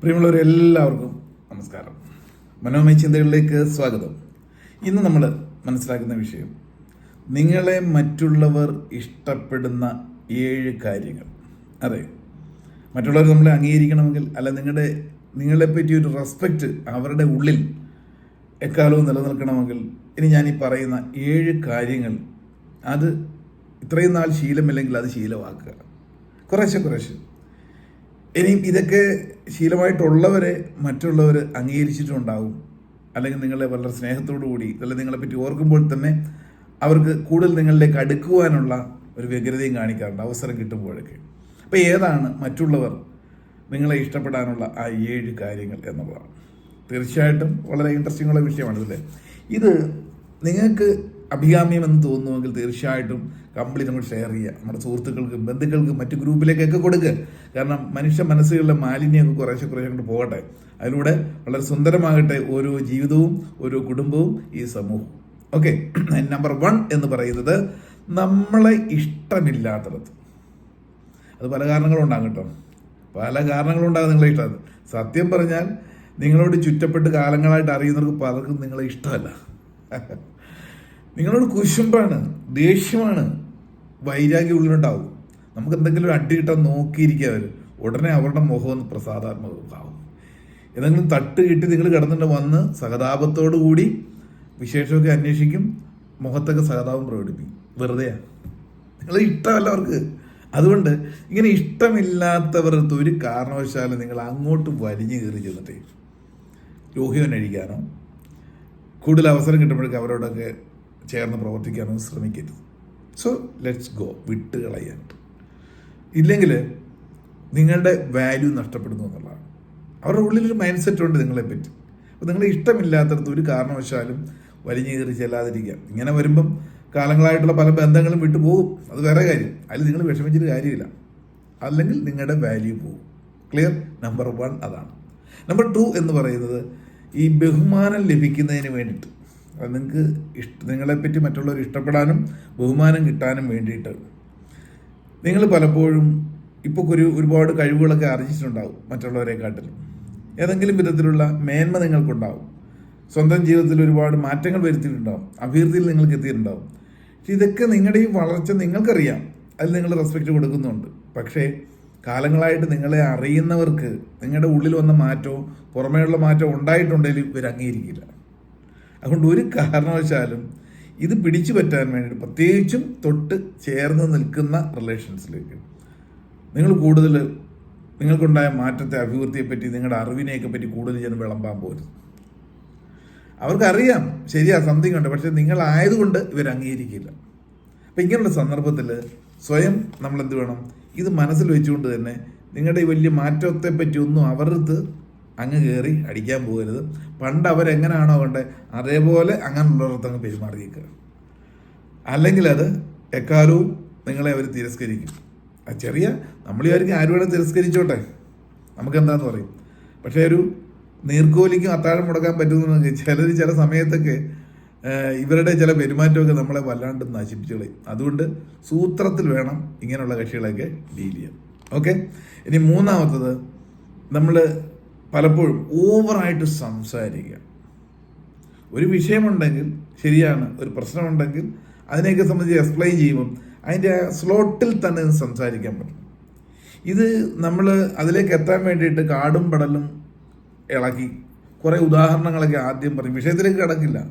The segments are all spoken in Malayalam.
പ്രിയമുള്ളവരെല്ലാവർക്കും നമസ്കാരം. മനോമയ ചിന്തകളിലേക്ക് സ്വാഗതം. ഇന്ന് നമ്മൾ മനസ്സിലാക്കുന്ന വിഷയം നിങ്ങളെ മറ്റുള്ളവർ ഇഷ്ടപ്പെടുന്ന ഏഴ് കാര്യങ്ങൾ. അതെ മറ്റുള്ളവർ നമ്മളെ അംഗീകരിക്കണമെങ്കിൽ അല്ല നിങ്ങളുടെ നിങ്ങളെപ്പറ്റി ഒരു റെസ്പെക്റ്റ് അവരുടെ ഉള്ളിൽ എക്കാലവും നിലനിൽക്കണമെങ്കിൽ ഇനി ഞാൻ ഈ പറയുന്ന ഏഴ് കാര്യങ്ങൾ അത് ഇത്രയും നാൾ ശീലമില്ലെങ്കിൽ അത് ശീലമാക്കുക. കുറേശ്ശെ കുറേശ്ശെ. ഇനി ഇതൊക്കെ ശീലമായിട്ടുള്ളവരെ മറ്റുള്ളവർ അംഗീകരിച്ചിട്ടുണ്ടാവും. അല്ലെങ്കിൽ നിങ്ങളെ വളരെ സ്നേഹത്തോടു കൂടി അല്ലെങ്കിൽ നിങ്ങളെപ്പറ്റി ഓർക്കുമ്പോൾ തന്നെ അവർക്ക് കൂടുതൽ നിങ്ങളിലേക്ക് അടുക്കുവാനുള്ള ഒരു വ്യഗ്രതയും കാണിക്കാറുണ്ട് അവസരം കിട്ടുമ്പോഴൊക്കെ. അപ്പോൾ ഏതാണ് മറ്റുള്ളവർ നിങ്ങളെ ഇഷ്ടപ്പെടാനുള്ള ആ ഏഴ് കാര്യങ്ങൾ എന്നുള്ളതാണ്. തീർച്ചയായിട്ടും വളരെ ഇൻട്രസ്റ്റിംഗ് ഉള്ള വിഷയമാണിതല്ലേ ഇത്. നിങ്ങൾക്ക് അഭികാമ്യമെന്ന് തോന്നുമെങ്കിൽ തീർച്ചയായിട്ടും കംപ്ലീറ്റ് നമ്മൾ ഷെയർ ചെയ്യുക. നമ്മുടെ സുഹൃത്തുക്കൾക്കും ബന്ധുക്കൾക്കും മറ്റു ഗ്രൂപ്പിലേക്കൊക്കെ കൊടുക്കുക. കാരണം മനുഷ്യ മനസ്സുകളിലെ മാലിന്യമൊക്കെ കുറേശ്ശെ കുറേശ്ശെ അങ്ങോട്ട് പോകട്ടെ. അതിലൂടെ വളരെ സുന്ദരമാകട്ടെ ഓരോ ജീവിതവും ഓരോ കുടുംബവും ഈ സമൂഹവും. ഓക്കെ നമ്പർ വൺ എന്ന് പറയുന്നത് നമ്മളെ ഇഷ്ടമില്ലാത്തിടത്ത്. അത് പല കാരണങ്ങളുണ്ടാകും കേട്ടോ. പല കാരണങ്ങളുണ്ടാകും നിങ്ങളെ ഇഷ്ടം. സത്യം പറഞ്ഞാൽ നിങ്ങളോട് ചുറ്റപ്പെട്ട് കാലങ്ങളായിട്ട് അറിയുന്നവർക്ക് പലർക്കും നിങ്ങളെ ഇഷ്ടമല്ല. നിങ്ങളോട് കുശുമ്പാണ് ദേഷ്യമാണ് വൈരാഗ്യം ഉള്ളിലുണ്ടാവും. നമുക്ക് എന്തെങ്കിലും ഒരു അടി കിട്ടാൻ നോക്കിയിരിക്കുക അവർ ഉടനെ അവരുടെ മുഖം ഒന്ന് പ്രസാദാത്മകമാവും. എന്തെങ്കിലും തട്ട് കിട്ടി നിങ്ങൾ കിടന്നിട്ട് വന്ന് സഹതാപത്തോടു കൂടി വിശേഷമൊക്കെ അന്വേഷിക്കും. മുഖത്തൊക്കെ സഹതാപം പ്രകടിപ്പിക്കും. വെറുതെയാ. നിങ്ങൾ ഇഷ്ടമല്ല അവർക്ക്. അതുകൊണ്ട് ഇങ്ങനെ ഇഷ്ടമില്ലാത്തവർക്ക് ഒരു കാരണവശാലും നിങ്ങൾ അങ്ങോട്ട് വലിഞ്ഞു കയറി ചെന്നിട്ടേ. ലോഹ്യം അഴിക്കാനോ? കൂടുതൽ അവസരം കിട്ടുമ്പോഴേക്ക് അവരോടൊക്കെ ചേർന്ന് പ്രവർത്തിക്കാനോ ശ്രമിക്കരുത്. സോ ലെറ്റ്സ് ഗോ വിട്ട് ഇല്ലെങ്കിൽ നിങ്ങളുടെ വാല്യൂ നഷ്ടപ്പെടുന്നു എന്നുള്ളതാണ്. അവരുടെ ഉള്ളിലൊരു മൈൻഡ് സെറ്റ് ഉണ്ട് നിങ്ങളെ പറ്റി അപ്പോൾ നിങ്ങളെ ഇഷ്ടമില്ലാത്തടത്ത് ഒരു കാരണവശാലും വലിഞ്ഞു കയറി ചെല്ലാതിരിക്കുക. ഇങ്ങനെ വരുമ്പം കാലങ്ങളായിട്ടുള്ള പല ബന്ധങ്ങളും വിട്ടു പോകും. അത് വേറെ കാര്യം. അതിൽ നിങ്ങൾ വിഷമിച്ചിട്ട് കാര്യമില്ല. അല്ലെങ്കിൽ നിങ്ങളുടെ വാല്യൂ പോകും. ക്ലിയർ നമ്പർ വൺ അതാണ്. നമ്പർ ടു എന്ന് പറയുന്നത് ഈ ബഹുമാനം ലഭിക്കുന്നതിന് വേണ്ടിയിട്ട്. അത് നിങ്ങൾക്ക് ഇഷ്ട നിങ്ങളെപ്പറ്റി മറ്റുള്ളവർ ഇഷ്ടപ്പെടാനും ബഹുമാനം കിട്ടാനും വേണ്ടിയിട്ട് നിങ്ങൾ പലപ്പോഴും ഇപ്പോൾ ഒരു ഒരുപാട് കഴിവുകളൊക്കെ ആർജിച്ചിട്ടുണ്ടാവും മറ്റുള്ളവരെക്കാട്ടിലും. ഏതെങ്കിലും വിധത്തിലുള്ള മേന്മ നിങ്ങൾക്കുണ്ടാവും. സ്വന്തം ജീവിതത്തിൽ ഒരുപാട് മാറ്റങ്ങൾ വരുത്തിയിട്ടുണ്ടാവും. അഭിവൃദ്ധിയിൽ നിങ്ങൾക്ക് എത്തിയിട്ടുണ്ടാവും. പക്ഷെ ഇതൊക്കെ നിങ്ങളുടെ ഈ വളർച്ച നിങ്ങൾക്കറിയാം. അതിൽ നിങ്ങൾ റെസ്പെക്റ്റ് കൊടുക്കുന്നുണ്ട്. പക്ഷേ കാലങ്ങളായിട്ട് നിങ്ങളെ അറിയുന്നവർക്ക് നിങ്ങളുടെ ഉള്ളിൽ വന്ന മാറ്റവും പുറമേയുള്ള മാറ്റവും ഉണ്ടായിട്ടുണ്ടെങ്കിൽ ഇവർ അംഗീകരിക്കില്ല. അതുകൊണ്ട് ഒരു കാരണവശാലും ഇത് പിടിച്ചു പറ്റാൻ വേണ്ടിയിട്ട് പ്രത്യേകിച്ചും തൊട്ട് ചേർന്ന് നിൽക്കുന്ന റിലേഷൻസിലേക്ക് നിങ്ങൾ കൂടുതൽ നിങ്ങൾക്കുണ്ടായ മാറ്റത്തെ അഭിവൃദ്ധിയെപ്പറ്റി നിങ്ങളുടെ അറിവിനെയൊക്കെ പറ്റി കൂടുതൽ ചെന്ന് വിളമ്പാൻ പോരും. അവർക്കറിയാം ശരിയാ സംതിങ് ഉണ്ട് പക്ഷെ നിങ്ങളായതുകൊണ്ട് ഇവർ അംഗീകരിക്കില്ല അപ്പം ഇങ്ങനെയുള്ള സന്ദർഭത്തിൽ സ്വയം നമ്മൾ എന്ത് വേണം? ഇത് മനസ്സിൽ വെച്ചുകൊണ്ട് തന്നെ നിങ്ങളുടെ ഈ വലിയ മാറ്റത്തെ പറ്റി ഒന്നും അവർക്ക് അങ്ങ് കയറി അടിക്കാൻ പോകരുത്. പണ്ട് അവരെങ്ങനെയാണോ വേണ്ടത് അതേപോലെ അങ്ങനെയുള്ളവർക്ക് അങ്ങ് അല്ലെങ്കിൽ അത് എക്കാലവും നിങ്ങളെ അവർ തിരസ്കരിക്കും. ആ ചെറിയ നമ്മൾ ഇവർക്ക് വേണം തിരസ്കരിച്ചോട്ടെ. നമുക്ക് എന്താന്ന് പറയും? പക്ഷേ ഒരു നീർക്കോലിക്കും അത്താഴം മുടക്കാൻ പറ്റുന്ന ചിലർ ചില സമയത്തൊക്കെ ഇവരുടെ ചില പെരുമാറ്റമൊക്കെ നമ്മളെ വല്ലാണ്ട് നശിപ്പിച്ചു കളയും. അതുകൊണ്ട് സൂത്രത്തിൽ വേണം ഇങ്ങനെയുള്ള കക്ഷികളൊക്കെ ഡീൽ ചെയ്യാൻ. ഓക്കെ? ഇനി മൂന്നാമത്തത് നമ്മൾ പലപ്പോഴും ഓവറായിട്ട് സംസാരിക്കുക. ഒരു വിഷയമുണ്ടെങ്കിൽ ശരിയാണ് ഒരു പ്രശ്നമുണ്ടെങ്കിൽ അതിനെയൊക്കെ സംബന്ധിച്ച് എക്സ്പ്ലെയിൻ ചെയ്യുമ്പം അതിന്റെ സ്ലോട്ടിൽ തന്നെ സംസാരിക്കാൻ പറ്റും. ഇത് നമ്മൾ അതിലേക്ക് എത്താൻ വേണ്ടിയിട്ട് കാടും പടലും ഇളക്കി കുറേ ഉദാഹരണങ്ങളൊക്കെ ആദ്യം പറയും. വിഷയത്തിലേക്ക് കിടക്കില്ല.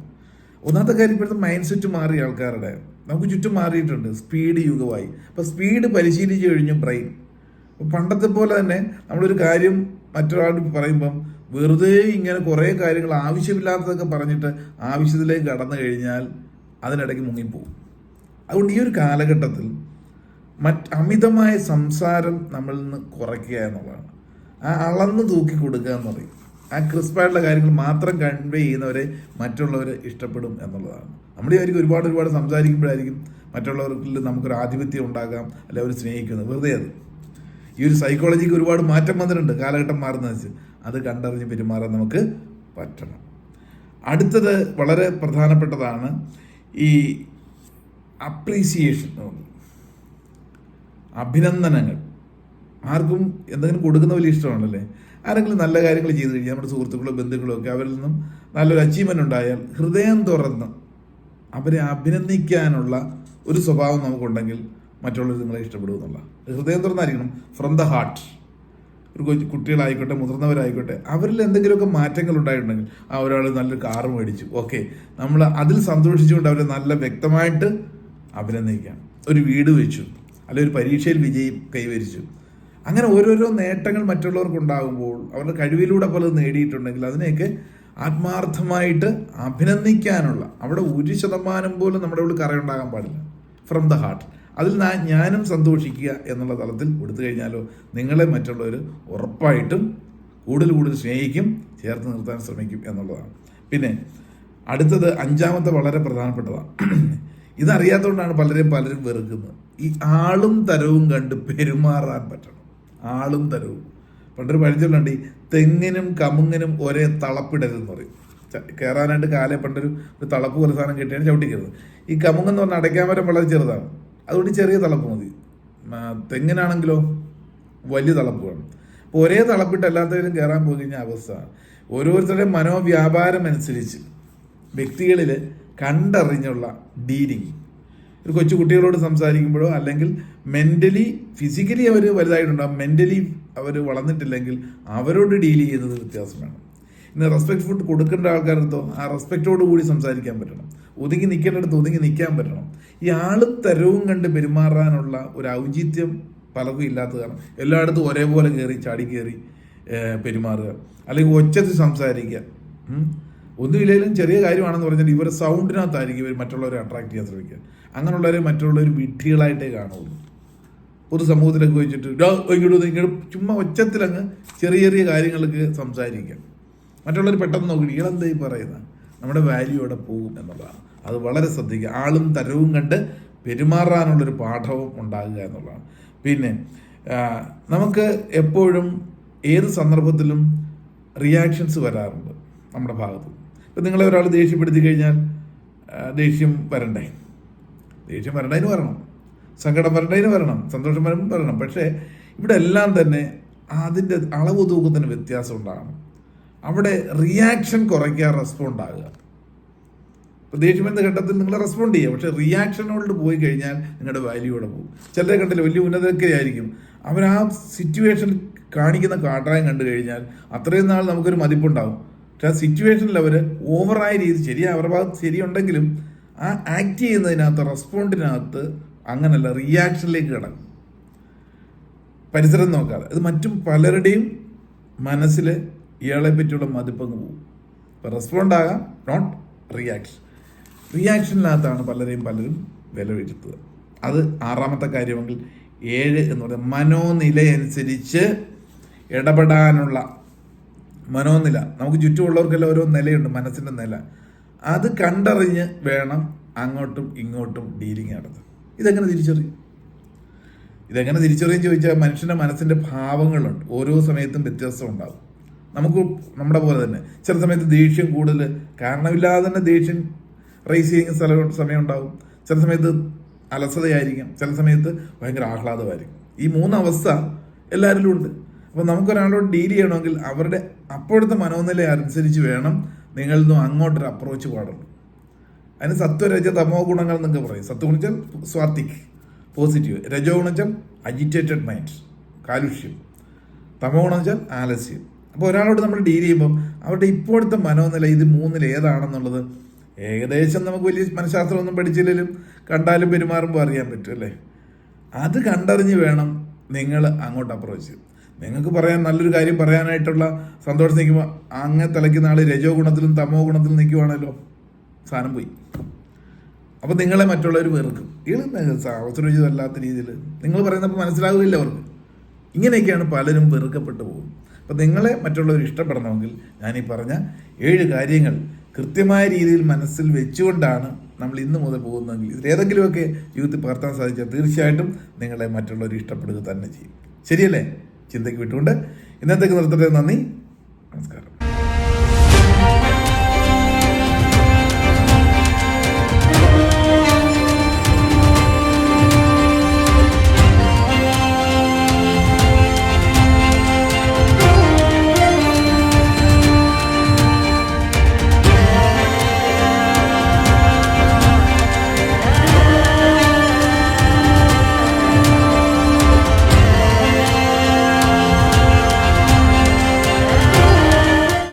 ഒന്നാമത്തെ കാര്യം ഇപ്പോഴത്തെ മൈൻഡ് സെറ്റ് മാറി ആൾക്കാരുടെ നമുക്ക് ചുറ്റും മാറിയിട്ടുണ്ട്. സ്പീഡ് യുഗമായി. അപ്പോൾ സ്പീഡ് പരിശീലിച്ച് കഴിഞ്ഞു ബ്രെയിൻ പണ്ടത്തെ പോലെ തന്നെ നമ്മളൊരു കാര്യം മറ്റൊരാളോട് പറയുമ്പം വെറുതെ ഇങ്ങനെ കുറേ കാര്യങ്ങൾ ആവശ്യമില്ലാത്തതൊക്കെ പറഞ്ഞിട്ട് ആവശ്യത്തിലേക്ക് കടന്നു കഴിഞ്ഞാൽ അതിനിടയ്ക്ക് മുങ്ങിപ്പോവും. അതുകൊണ്ട് ഈ ഒരു കാലഘട്ടത്തിൽ മറ്റ് അമിതമായ സംസാരം നമ്മളിൽ നിന്ന് കുറയ്ക്കുക എന്നുള്ളതാണ്. ആ അളന്ന് തൂക്കി കൊടുക്കുക എന്ന് പറയും. ആ ക്രിസ്പായിട്ടുള്ള കാര്യങ്ങൾ മാത്രം കൺവേ ചെയ്യുന്നവരെ മറ്റുള്ളവർ ഇഷ്ടപ്പെടും എന്നുള്ളതാണ്. നമ്മുടെ ആയിരിക്കും ഒരുപാട് ഒരുപാട് സംസാരിക്കുമ്പോഴായിരിക്കും മറ്റുള്ളവർക്കിൽ നമുക്കൊരു ആധിപത്യം ഉണ്ടാകാം അല്ലെങ്കിൽ അവർ സ്നേഹിക്കുന്നത്. വെറുതെ അത്. ഈ ഒരു സൈക്കോളജിക്ക് ഒരുപാട് മാറ്റം വന്നിട്ടുണ്ട്. കാലഘട്ടം മാറുന്ന വെച്ച്. അത് കണ്ടറിഞ്ഞ് പെരുമാറാൻ നമുക്ക് പറ്റണം. അടുത്തത് വളരെ പ്രധാനപ്പെട്ടതാണ് ഈ അപ്രീസിയേഷൻ അഭിനന്ദനങ്ങൾ. ആർക്കും എന്തെങ്കിലും കൊടുക്കുന്ന വലിയ ഇഷ്ടമാണല്ലേ? ആരെങ്കിലും നല്ല കാര്യങ്ങൾ ചെയ്തു കഴിഞ്ഞാൽ നമ്മുടെ സുഹൃത്തുക്കളോ ബന്ധുക്കളോ ഒക്കെ അവരിൽ നിന്നും നല്ലൊരു അച്ചീവ്മെന്റ് ഉണ്ടായാൽ ഹൃദയം തുറന്ന് അവരെ അഭിനന്ദിക്കാനുള്ള ഒരു സ്വഭാവം നമുക്കുണ്ടെങ്കിൽ മറ്റുള്ളവർ നിങ്ങളെ ഇഷ്ടപ്പെടും എന്നുള്ള. ഹൃദയം തുറന്നായിരിക്കണം. ഫ്രം ദ ഹാർട്ട് ഒരു കൊച്ചു കുട്ടികളായിക്കോട്ടെ മുതിർന്നവരായിക്കോട്ടെ അവരിൽ എന്തെങ്കിലുമൊക്കെ മാറ്റങ്ങൾ ഉണ്ടായിട്ടുണ്ടെങ്കിൽ ആ ഒരാൾ നല്ലൊരു കാറ് മേടിച്ചു. ഓക്കെ നമ്മൾ അതിൽ സന്തോഷിച്ചുകൊണ്ട് അവരെ നല്ല വ്യക്തമായിട്ട് അഭിനന്ദിക്കാം ഒരു വീട് വെച്ചു. അല്ലെങ്കിൽ ഒരു പരീക്ഷയിൽ വിജയം കൈവരിച്ചു. അങ്ങനെ ഓരോരോ നേട്ടങ്ങൾ മറ്റുള്ളവർക്ക് ഉണ്ടാകുമ്പോൾ അവരുടെ കഴിവിലൂടെ പലത് നേടിയിട്ടുണ്ടെങ്കിൽ അതിനെയൊക്കെ ആത്മാർത്ഥമായിട്ട് അഭിനന്ദിക്കാനുള്ള അവിടെ ഒരു ശതമാനം പോലും നമ്മുടെ ഉള്ളിൽ കറയുണ്ടാകാൻ പാടില്ല. ഫ്രം ദ ഹാർട്ട് അതിൽ ഞാനും സന്തോഷിക്കുക എന്നുള്ള തലത്തിൽ കൊടുത്തു കഴിഞ്ഞാലോ നിങ്ങളെ മറ്റുള്ളവർ ഉറപ്പായിട്ടും കൂടുതൽ കൂടുതൽ സ്നേഹിക്കും ചേർത്ത് നിർത്താൻ ശ്രമിക്കും എന്നുള്ളതാണ്. പിന്നെ അടുത്തത് അഞ്ചാമത്തെ വളരെ പ്രധാനപ്പെട്ടതാണ്. ഇതറിയാത്തതുകൊണ്ടാണ് പലരും പലരും വെറുക്കുന്നത്. ഈ ആളും തരവും കണ്ട് പെരുമാറാൻ പറ്റണം. ആളും തരവും. പണ്ടൊരു പരിചയമുണ്ട് ഈ തെങ്ങിനും കമുങ്ങിനും ഒരേ തളപ്പിടരുതെന്ന് പറയും. കയറാനായിട്ട് കാലെ പണ്ടൊരു ഒരു തളപ്പ് പോലെ സാധനം കിട്ടിയാണ് ചവിട്ടിക്കരുത്. ഈ കമുങ്ങെന്ന് പറഞ്ഞാൽ അടയ്ക്കാൻ മരം വളരെ ചെറുതാണ്. അതുകൊണ്ട് ചെറിയ തളപ്പ് മതി. തെങ്ങിനാണെങ്കിലോ വലിയ തളപ്പ് വേണം. അപ്പോൾ ഒരേ തളപ്പിട്ട് എല്ലാത്തവരും കയറാൻ പോയി കഴിഞ്ഞാൽ അവസ്ഥ. ഓരോരുത്തരുടെയും മനോവ്യാപാരം അനുസരിച്ച് വ്യക്തികളിൽ കണ്ടറിഞ്ഞുള്ള ഡീലിങ്. ഒരു കൊച്ചു കുട്ടികളോട് സംസാരിക്കുമ്പോഴോ അല്ലെങ്കിൽ മെന്റലി ഫിസിക്കലി അവർ വലുതായിട്ടുണ്ടാകും മെന്റലി അവർ വളർന്നിട്ടില്ലെങ്കിൽ അവരോട് ഡീൽ ചെയ്യുന്നത് വ്യത്യാസം വേണം. ഇന്ന് റെസ്പെക്ട് ഫുഡ് കൊടുക്കേണ്ട ആൾക്കാരടുത്തോ ആ റെസ്പെക്റ്റോട് കൂടി സംസാരിക്കാൻ പറ്റണം. ഒതുങ്ങി നിൽക്കേണ്ടടുത്ത് ഒതുങ്ങി നിൽക്കാൻ പറ്റണം. ഈ ആളും തരവും കണ്ട് പെരുമാറാനുള്ള ഒരു ഔചിത്യം പലർക്കും ഇല്ലാത്ത കാരണം എല്ലായിടത്തും ഒരേപോലെ കയറി ചാടി കയറി പെരുമാറുക. അല്ലെങ്കിൽ ഒച്ചത്തിൽ സംസാരിക്കുക. ഒന്നുമില്ലെങ്കിലും ചെറിയ കാര്യമാണെന്ന് പറഞ്ഞാൽ ഇവരെ സൗണ്ടിനകത്തായിരിക്കും ഇവർ മറ്റുള്ളവരെ അട്രാക്ട് ചെയ്യാൻ ശ്രമിക്കുക. അങ്ങനെയുള്ളവരെ മറ്റുള്ളവർ വിഡ്ഢികളായിട്ടേ കാണുള്ളൂ. പൊതുസമൂഹത്തിലൊക്കെ വെച്ചിട്ട് "ഡാ, ഇങ്ങോട്ട് ഇങ്ങോട്ട് ചുമ്മാ ഒച്ചത്തിലങ്ങ് ചെറിയ ചെറിയ കാര്യങ്ങൾക്ക് സംസാരിക്കാം മറ്റുള്ളവർ പെട്ടെന്ന് നോക്കി ഇയാളെന്താ ഈ പറയുന്നത് നമ്മുടെ വാല്യൂ അവിടെ പോകും എന്നുള്ളതാണ്. അത് വളരെ ശ്രദ്ധിക്കുക. ആളും തരവും കണ്ട് പെരുമാറാനുള്ളൊരു പാഠവും ഉണ്ടാകുക എന്നുള്ളതാണ്. പിന്നെ നമുക്ക് എപ്പോഴും ഏത് സന്ദർഭത്തിലും റിയാക്ഷൻസ് വരാറുണ്ട് നമ്മുടെ ഭാഗത്ത്. ഇപ്പം നിങ്ങളെ ഒരാൾ ദേഷ്യപ്പെടുത്തി കഴിഞ്ഞാൽ ദേഷ്യം വരണ്ടേ? ദേഷ്യം വരണ്ടതിന് വരണം. സങ്കടം വരണ്ടതിന് വരണം. സന്തോഷം വരണം വരണം. പക്ഷേ ഇവിടെ എല്ലാം തന്നെ അതിന്റെ അളവ് തൂക്കത്തിന് വ്യത്യാസം ഉണ്ടാകണം. അവിടെ റിയാക്ഷൻ കുറയ്ക്കുക റെസ്പോണ്ട് ആകുക. ഇപ്പോൾ എന്ന ഘട്ടത്തിൽ നിങ്ങൾ റെസ്പോണ്ട് ചെയ്യുക. പക്ഷേ റിയാക്ഷനോട് പോയി കഴിഞ്ഞാൽ നിങ്ങളുടെ വാല്യൂ അവിടെ പോകും. ചിലരെ ഘട്ടത്തിൽ വലിയ ഉന്നതരൊക്കെ ആയിരിക്കും അവർ ആ സിറ്റുവേഷൻ കാണിക്കുന്ന കാട്ടായം കണ്ടു കഴിഞ്ഞാൽ അത്രയും നാൾ നമുക്കൊരു മതിപ്പുണ്ടാവും. പക്ഷെ ആ സിറ്റുവേഷനിൽ അവർ ഓവറായ രീതി ശരിയാ അവരുടെ ഭാഗത്ത് ശരിയുണ്ടെങ്കിലും ആ ആക്ട് ചെയ്യുന്നതിനകത്ത് റെസ്പോണ്ടിനകത്ത് അങ്ങനല്ല റിയാക്ഷനിലേക്ക് കിടക്കും. പരിസരം നോക്കാതെ. അത് മറ്റും പലരുടെയും മനസ്സിൽ ഇയാളെ പറ്റിയുള്ള മതിപ്പങ്ങ് പോകും ഇപ്പം റെസ്പോണ്ട് ആകാം നോട്ട് റിയാക്ഷൻ റിയാക്ഷനിനകത്താണ് പലരെയും പലരും വില വീഴ്ത്തുക അത് ആറാമത്തെ കാര്യമെങ്കിൽ ഏഴ് എന്ന് പറയുന്നത് മനോനിലയനുസരിച്ച് ഇടപെടാനുള്ള മനോനില. നമുക്ക് ചുറ്റുമുള്ളവർക്കെല്ലാം ഓരോ നിലയുണ്ട് മനസ്സിന്റെ നില. അത് കണ്ടറിഞ്ഞ് വേണം അങ്ങോട്ടും ഇങ്ങോട്ടും ഡീലിങ് നടത്തുക ഇതെങ്ങനെ തിരിച്ചറിയും? ഇതെങ്ങനെ തിരിച്ചറിയും ചോദിച്ചാൽ മനുഷ്യന്റെ മനസ്സിന്റെ ഭാവങ്ങളുണ്ട്. ഓരോ സമയത്തും വ്യത്യാസം ഉണ്ടാകും നമുക്ക് നമ്മുടെ പോലെ തന്നെ. ചില സമയത്ത് ദേഷ്യം കൂടുതൽ കാരണമില്ലാതെ തന്നെ ദേഷ്യം റേസ് ചെയ്യുന്ന സ്ഥലം സമയം ഉണ്ടാകും ചില സമയത്ത് അലസതയായിരിക്കും. ചില സമയത്ത് ഭയങ്കര ആഹ്ലാദമായിരിക്കും. ഈ മൂന്ന് അവസ്ഥ എല്ലാവരിലും ഉണ്ട്. അപ്പോൾ നമുക്കൊരാളോട് ഡീൽ ചെയ്യണമെങ്കിൽ അവരുടെ അപ്പോഴത്തെ മനോനില അനുസരിച്ച് വേണം നിങ്ങളിൽ നിന്നും അങ്ങോട്ടൊരു അപ്രോച്ച് പാടുള്ളൂ. അതിന് സത്വരജ തമോ ഗുണങ്ങൾ എന്നൊക്കെ പറയും. സത്വ ഗുണിച്ചാൽ സ്വാത്തിക് പോസിറ്റീവ് രജോ ഗുണിച്ചാൽ അജിറ്റേറ്റഡ് മൈൻഡ് കാലുഷ്യം. തമോ ഗുണം വെച്ചാൽ ആലസ്യം. അപ്പോൾ ഒരാളോട് നമ്മൾ ഡീൽ ചെയ്യുമ്പം അവരുടെ ഇപ്പോഴത്തെ മനോനില ഇത് മൂന്നിൽ ഏതാണെന്നുള്ളത് ഏകദേശം നമുക്ക് വലിയ മനഃശാസ്ത്രമൊന്നും പഠിച്ചില്ലെങ്കിലും കണ്ടാലും പെരുമാറുമ്പോൾ അറിയാൻ പറ്റും അല്ലേ? അത് കണ്ടറിഞ്ഞ് വേണം നിങ്ങൾ അങ്ങോട്ട് അപ്രോച്ച് നിങ്ങൾക്ക് പറയാൻ നല്ലൊരു കാര്യം പറയാനായിട്ടുള്ള സന്തോഷം നിൽക്കുമ്പോൾ അങ്ങനെ തലയ്ക്കുന്ന ആൾ രജോ ഗുണത്തിലും തമോ ഗുണത്തിലും നിൽക്കുവാണല്ലോ. സാധനം പോയി. അപ്പോൾ നിങ്ങളെ മറ്റുള്ളവർ വെറുക്കും. ഇത് അവസരമില്ലാത്ത രീതിയിൽ? നിങ്ങൾ പറയുന്നപ്പോൾ മനസ്സിലാകില്ല അവർക്ക്. ഇങ്ങനെയൊക്കെയാണ് പലരും വെറുക്കപ്പെട്ടു പോകും അപ്പം നിങ്ങളെ മറ്റുള്ളവർ ഇഷ്ടപ്പെടണമെങ്കിൽ ഞാനീ പറഞ്ഞ ഏഴ് കാര്യങ്ങൾ കൃത്യമായ രീതിയിൽ മനസ്സിൽ വെച്ചുകൊണ്ടാണ് നമ്മൾ ഇന്ന് മുതൽ പോകുന്നതെങ്കിൽ ഇതിലേതെങ്കിലുമൊക്കെ ജീവിതത്തിൽ പകർത്താൻ സാധിച്ചാൽ തീർച്ചയായിട്ടും നിങ്ങളെ മറ്റുള്ളവർ ഇഷ്ടപ്പെടുക തന്നെ ചെയ്യും. ശരിയല്ലേ? ചിന്തയ്ക്ക് വിട്ടുകൊണ്ട് ഇന്നത്തേക്ക് നിർത്തട്ടെ. നന്ദി. നമസ്കാരം.